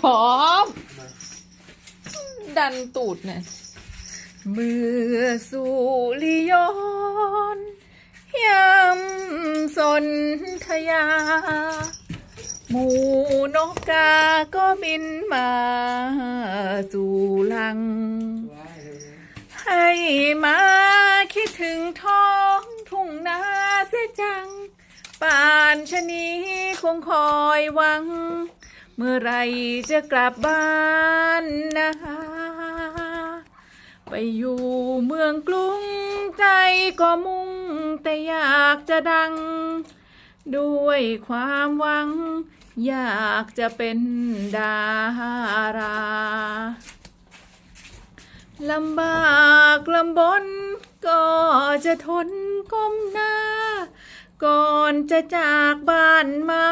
พร้อม ดันตูดเนี่ยเมื่อสุริยนต์ยำสนธยา หมูนกกาก็บินมาสู่ลัง ให้มาคิดถึงท้องทุ่งนาเสียจัง ป่านชะนี้คงคอยหวัง เมื่อไรจะกลับบ้านนะไปอยู่เมืองกรุงใจก็มุ่งแต่อยากจะดัง ด้วยความหวัง อยากจะเป็นดาราลำบากลำบน ก็จะทนก้มหน้า ก่อนจะจากบ้านมา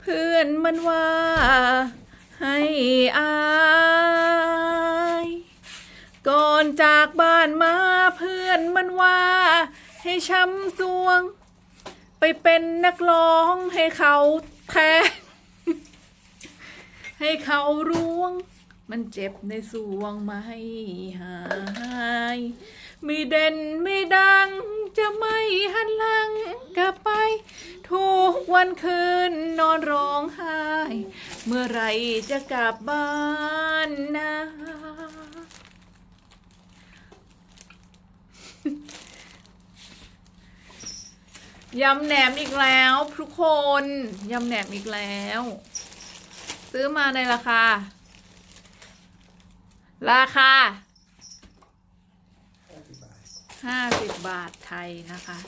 เพื่อนมันว่า ให้อายก่อนจากบ้านมาเพื่อนมันว่า ให้ช้ำสวง ไปเป็นนักร้องให้เขาแทงให้เขาร่วง มันเจ็บในสวงไม่หายไม่เด่นไม่ดังจะไม่หันหลังกลับไป ทุกวันคืนนอนร้องไห้ เมื่อไรจะกลับบ้านนะยำแหนมอีกแล้วทุกคน ยำแหนมอีกแล้ว ซื้อมาในราคา ราคาห้าสิบบาทไทยนะคะ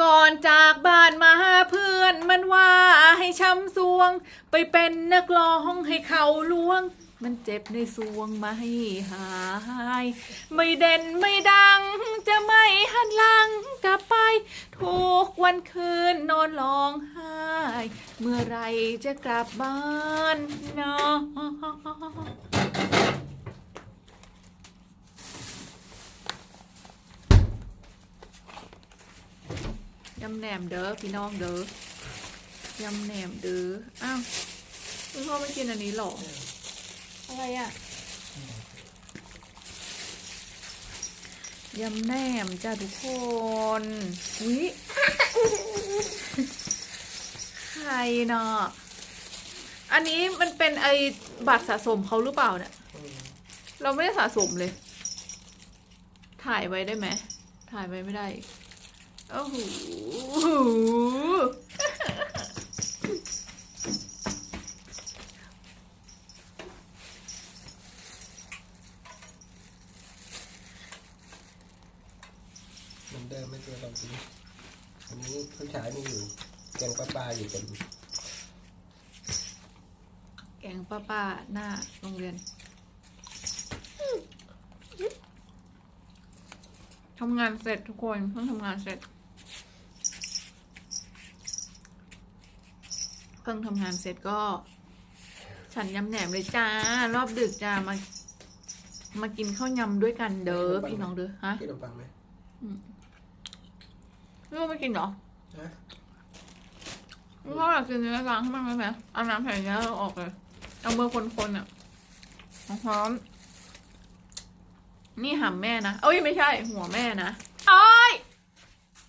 ก่อนจากบ้านมาเพื่อนมันว่าให้ช้ำสวง ไปเป็นนักร้องให้เขาล้วง มันเจ็บในสวงไม่หาย ไม่เด่นไม่ดัง จะไม่หันหลังกลับไป ทุกวันคืนนอนร้องไห้ เมื่อไรจะกลับบ้านเนาะยำแหนมเด้อพี่น้องเด้อยำแหนมเด้ออ้าวคุณพ่อไม่กินอันนี้หรอ อะไรอะยำแหนมจ้าทุกคนวิใครเนาะอันนี้มันเป็นไอบัตรสะสมเขาหรือเปล่าเนี่ย เราไม่ได้สะสมเลย ถ่ายไว้ได้ไหม ถ่ายไว้ไม่ได้ โอ้โห เหมือนเดิมไม่เจอเราจริงอันนี้ผู้ชายไม่อยู่แกงปลาปลาอยู่กันแกงป้าป้าหน้าโรงเรียนทำงานเสร็จทุกคนเพิ่งทำงานเสร็จเพิ่งทำงานเสร็จก็ ฉันยำแหนมเลยจ้า รอบดึกจ้ามา มากินข้าวยำด้วยกันเด้อพี่น้องเด้อฮะ กินขนมปังไหม ลูกไม่กินเหรอฮะพ่ออยากกินเนื้อล้างให้มันไหมแม่เอาน้ำแผ่นนี้เราออกเลย เอามือคนๆอะพร้อม นี่หำแม่นะ เอ้ยไม่ใช่ หัวแม่นะ โอ้ย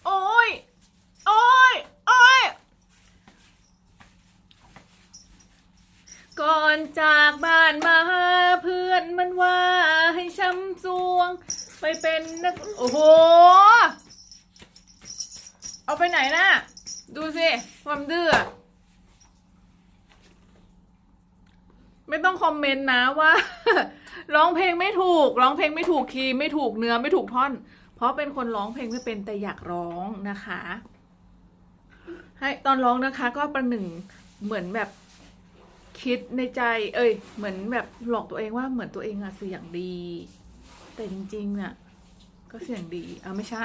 โอ้ย โอ้ย โอ้ย ก่อนจากบ้านมาเพื่อนมันว่าให้ช้ำสวง ไปเป็นนักโอ้โห เอาไปไหนน่ะ ดูสิ ความดื้อไม่ต้องคอมเมนต์นะว่าร้องเพลงไม่ถูก ร้องเพลงไม่ถูกคีย์ไม่ถูกเนื้อไม่ถูกท่อน เพราะเป็นคนร้องเพลงไม่เป็นแต่อยากร้องนะคะ ให้ตอนร้องนะคะ ก็ประหนึ่งเหมือนแบบคิดในใจ เอ้ย เหมือนแบบหลอกตัวเองว่าเหมือนตัวเองอะเสียงดี แต่จริงๆอะก็เสียงดีอะไม่ใช่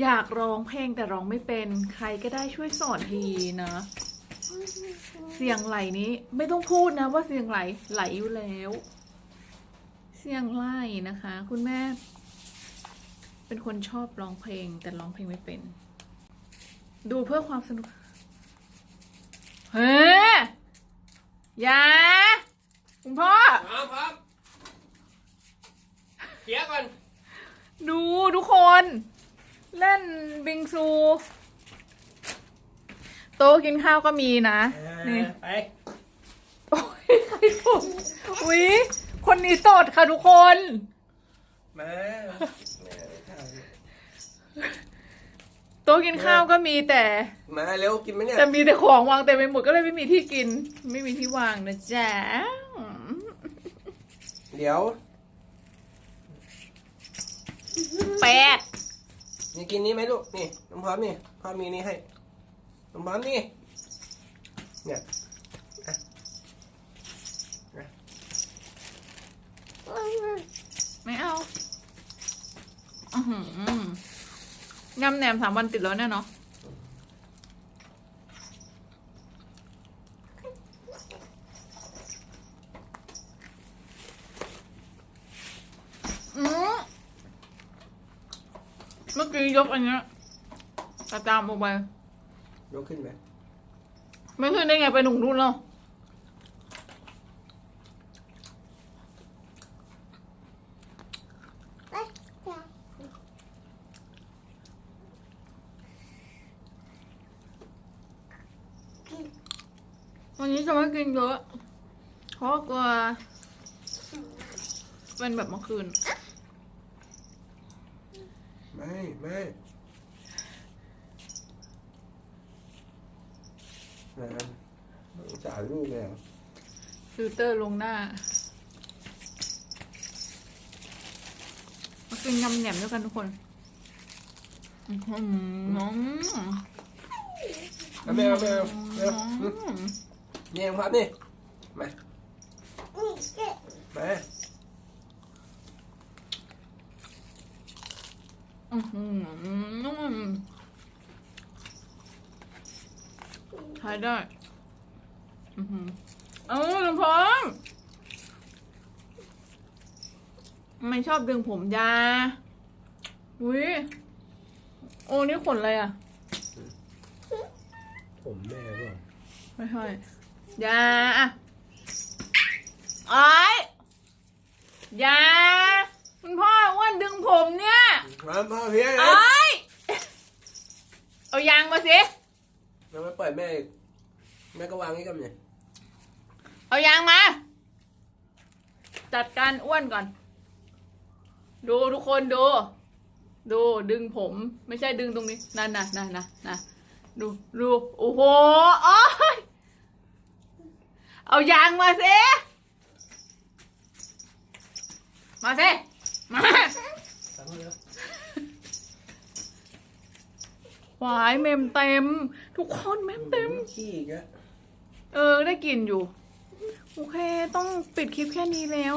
อยากร้องเพลงแต่ร้องไม่เป็นใครก็ได้ช่วยสอนทีนะ เสียงไหลนี้ไม่ต้องพูดนะว่าเสียงไหลไหลอยู่แล้ว เสียงไหลนะคะ คุณแม่ เป็นคนชอบร้องเพลง แต่ร้องเพลงไม่เป็น ดูเพื่อความสนุก เฮ้ยอย่าคุณพ่อพร้อมพร้อม เขียก่อน ดูทุกคน เล่นบิงซู โต๊ะกินข้าวก็มีนะ นี่ ไป โอ้ยใครตดอุ๊ย คนนี้ตดค่ะทุกคน มาแม่ไม่ถ่ายโต๊ะกินข้าวก็มีแต่ มาเร็วกินไหมเนี่ย แต่มีแต่ของวางเต็มไปหมดก็เลยไม่มีที่กิน ไม่มีที่วางนะจ๊ะ เดี๋ยว แปดนี่กินนี้ไหมลูก นี่น้ำพร้อมนี่พ่อมีนี่ให้น้ำพร้อมนี่ เนี่ยอะอะไม่เอาอือหือยำแหนมสามวันติดแล้วเนี่ยเนาะอืมเมื่อ กี้ยกอันเนี้ยกระจามออกไปยกขึ้นไหมไม่ขึ้นได้ไงไปหนุ่งรุ่นแล้ววันนี้จะไม่กินเยอะเพราะกลัวเป็นแบบเมื่อคืน ไม่ไม่นะสงสารลูกเลยเหรอฟิลเตอร์ลงหน้ามากินยำแหนมด้วยกันทุกคนอื้อหือเอาไม่เอาไม่เอาไม่เอาอืมนี่น้ำพร้อมนี่มามา อื้อหือใช้ได้ อือหือเอ้าลุงพร้อมไม่ชอบดึงผมยาอุ้ยโอ้นี่ขนอะไรอะ ผมแม่ก็ไม่ใช่ยาอะไอ้ายยาคุณพ่ออ้วนดึงผม เนี่ยพร้อมพ่อเพียงไอ้นะายเอายางมาสิเราไม่ปล่อยแม่อีกแม่ก็วางนี่กันเนี่ยเอายางมา จัดการอ้วนก่อน ดูทุกคนดู ดูดึงผม ไม่ใช่ดึงตรงนี้นั่นนะนั่นนะนะดูดูโอ้โหโอ้ยเอายางมาสิ มาสิ มาตามมาเร็ว วายเมมเต็ม ทุกคนเมมเต็ม ขี้อีกอะเออ ได้กลิ่นอยู่ โอเค ต้องปิดคลิปแค่นี้แล้ว